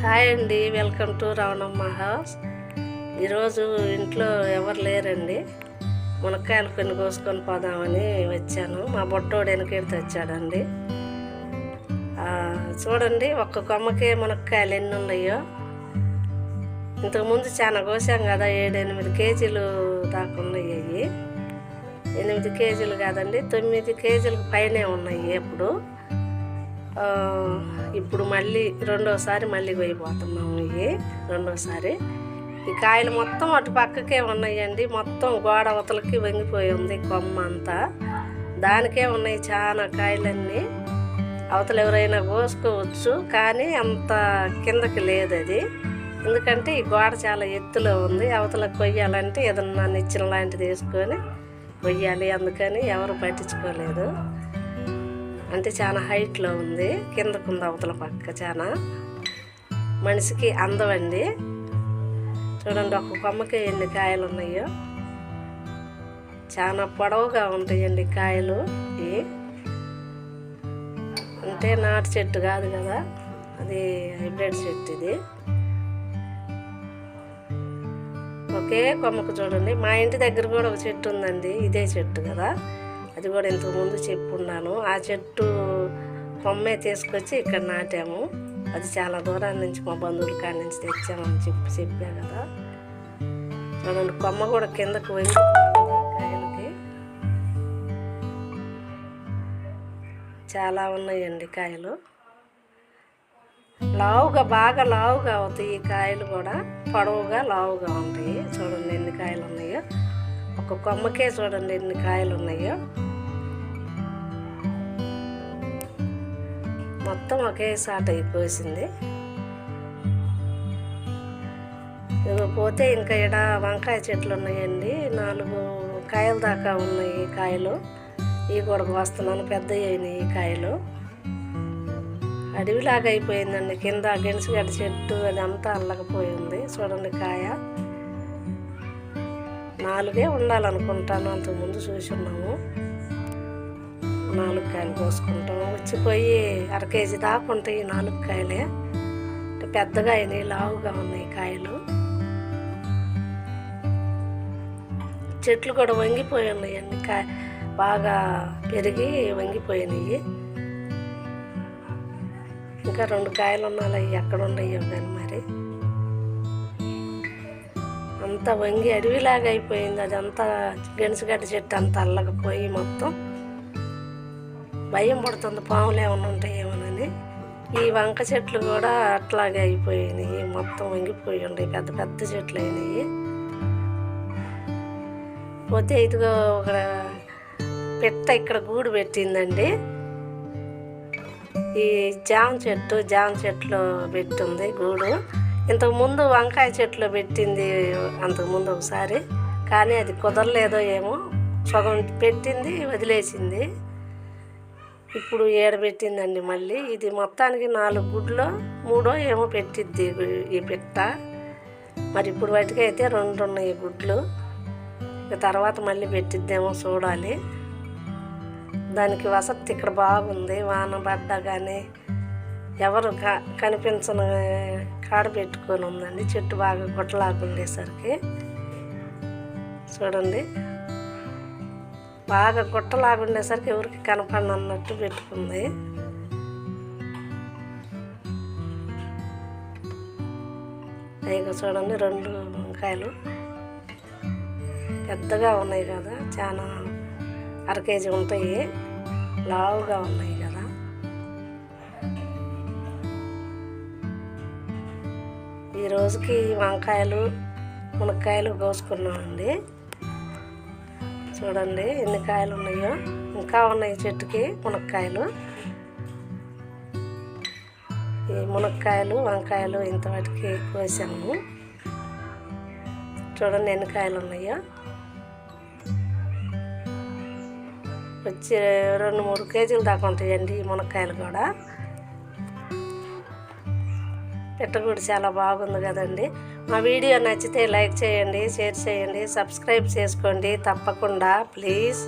Hi అండి welcome to Ravanamma house. ఈరోజు ఇంట్లో ఎవరు లేరండి. మునక్కాయలు కొన్ని కోసుకొని పోదామని వచ్చాను. మా బొట్టోడు వెనకెడితే వచ్చాడండి చూడండి ఒక్క కొమ్మకే మునక్కాయలు ఎన్ని ఉన్నాయో. ఇంతకుముందు చాలా కోసాం కదా ఏడెనిమిది కేజీలు దాకా ఉన్నాయి ఎనిమిది కేజీలు కాదండి తొమ్మిది కేజీలకు పైనే ఉన్నాయి ఎప్పుడు. ఇప్పుడు మళ్ళీ రెండోసారి మళ్ళీ పోయిపోతున్నాము ఇవి రెండోసారి. ఈ కాయలు మొత్తం అటు పక్కకే ఉన్నాయండి. మొత్తం గోడ అవతలకి వంగిపోయి ఉంది కొమ్మ అంతా. దానికే ఉన్నాయి చాలా కాయలన్నీ. అవతల ఎవరైనా కోసుకోవచ్చు కానీ అంత కిందకి లేదు అది. ఎందుకంటే ఈ గోడ చాలా ఎత్తులో ఉంది. అవతల కొయ్యాలంటే ఏదన్నా నిచ్చిన లాంటిది వేసుకొని కొయ్యాలి. అందుకని ఎవరు పట్టించుకోలేదు. అంటే చాలా హైట్లో ఉంది. కిందకు ఉంది అవతల పక్క చాలా మనిషికి అందమండి చూడండి ఒక కొమ్మకి ఎన్ని కాయలు ఉన్నాయో చాలా పొడవుగా ఉంటాయండి కాయలు. ఇవి అంటే నాటు చెట్టు కాదు కదా. అది హైబ్రిడ్ చెట్టు ఇది. ఒకే కొమ్మకు చూడండి. మా ఇంటి దగ్గర కూడా ఒక చెట్టు ఉందండి. ఇదే చెట్టు కదా. అది కూడా ఇంతకుముందు చెప్పున్నాను. ఆ చెట్టు కొమ్మే తీసుకొచ్చి ఇక్కడ నాటాము. అది చాలా దూరం నుంచి మా బంధువుల కాడి నుంచి తెచ్చామని చెప్పి చెప్పా కదా. చూడండి కొమ్మ కూడా కిందకు వెళ్ళి కాయలకి. చాలా ఉన్నాయండి కాయలు. లావుగా బాగా లావుగా అవుతాయి ఈ కాయలు కూడా. పొడవుగా లావుగా ఉంటాయి. చూడండి ఎన్ని కాయలు ఉన్నాయో. ఒక కొమ్మకే చూడండి ఎన్ని కాయలు ఉన్నాయో. మొత్తం ఒకేసాట అయిపోసింది. పోతే ఇంకా ఇక్కడ వంకాయ చెట్లు ఉన్నాయండి. నాలుగు కాయల దాకా ఉన్నాయి ఈ కాయలు. ఇవి కూడా వస్తున్నాను పెద్ద అయినాయి ఈ కాయలు. అడవిలాగా అయిపోయిందండి. కింద గెనిసిగడ్డ చెట్టు అది అంతా అల్లకపోయింది చూడండి కాయ. నాలుగే ఉండాలనుకుంటాను అంతకుముందు చూసి ఉన్నాము నాలుగు కాయలు కోసుకుంటాం. వచ్చిపోయి అర కేజీ దాకా ఉంటాయి నాలుగు కాయలే. పెద్దగా అయినాయి లావుగా ఉన్నాయి కాయలు. చెట్లు కూడా వంగిపోయి ఉన్నాయండి కాయ బాగా పెరిగి వంగిపోయినాయి. ఇంకా రెండు కాయలు ఉన్నాయి అవి ఎక్కడ ఉన్నాయో కానీ మరి. అంతా వంగి అడవిలాగా అయిపోయింది. అదంతా గెనుసుగడ్డ చెట్టు అంతా అల్లకపోయి మొత్తం. భయం పడుతుంది పాములు ఏమైనా ఉంటాయేమోనని ఈ వంక చెట్లు కూడా అట్లాగే అయిపోయినాయి. మొత్తం వంగిపోయి ఉన్నాయి. పెద్ద పెద్ద చెట్లు అయినాయి. పోతే ఇదిగో ఒక పెట్ట ఇక్కడ గూడు పెట్టిందండి. ఈ జామ చెట్టు జామ చెట్లు పెట్టింది గూడు. ఇంతకు ముందు వంకాయ చెట్లు పెట్టింది అంతకుముందు ఒకసారి. కానీ అది కుదరలేదో ఏమో. సగం పెట్టింది వదిలేసింది. ఇప్పుడు ఏడబెట్టిందండి మళ్ళీ. ఇది మొత్తానికి నాలుగు గుడ్లు మూడో ఏమో పెట్టిద్ది ఈ పిట్ట. మరి ఇప్పుడు వాటికైతే రెండు ఉన్నాయి గుడ్లు. ఇక తర్వాత మళ్ళీ పెట్టిద్దేమో చూడాలి. దానికి వసతి ఇక్కడ బాగుంది వాన పడ్డా కానీ ఎవరు కా కనిపించని కాడ పెట్టుకొని ఉందండి. చెట్టు బాగా గుట్టలాగా ఉండేసరికి. చూడండి. బాగా గుట్టలాగా ఉండేసరికి ఎవరికి కనపడను అన్నట్టు పెట్టుకుంది. ఇక చూడండి రెండు వంకాయలు. పెద్దగా ఉన్నాయి కదా చాలా అర కేజీ ఉంటాయి. లావుగా ఉన్నాయి కదా. ఈ రోజుకి వంకాయలు మునక్కాయలు కోసుకున్నామండి. చూడండి ఎన్ని కాయలు ఉన్నాయో. ఇంకా ఉన్నాయి చెట్టుకి మునక్కాయలు. ఈ మునక్కాయలు వంకాయలు ఇంత వాటికి కోసాము చూడండి ఎన్ని కాయలు ఉన్నాయో. వచ్చి రెండు మూడు కేజీలు దాకా ఉంటాయండి ఈ మునక్కాయలు కూడా. పెట్ట కూడా చాలా బాగుంది కదండి. మా వీడియో నచ్చితే లైక్ చేయండి షేర్ చేయండి సబ్స్క్రైబ్ చేసుకోండి తప్పకుండా. ప్లీజ్.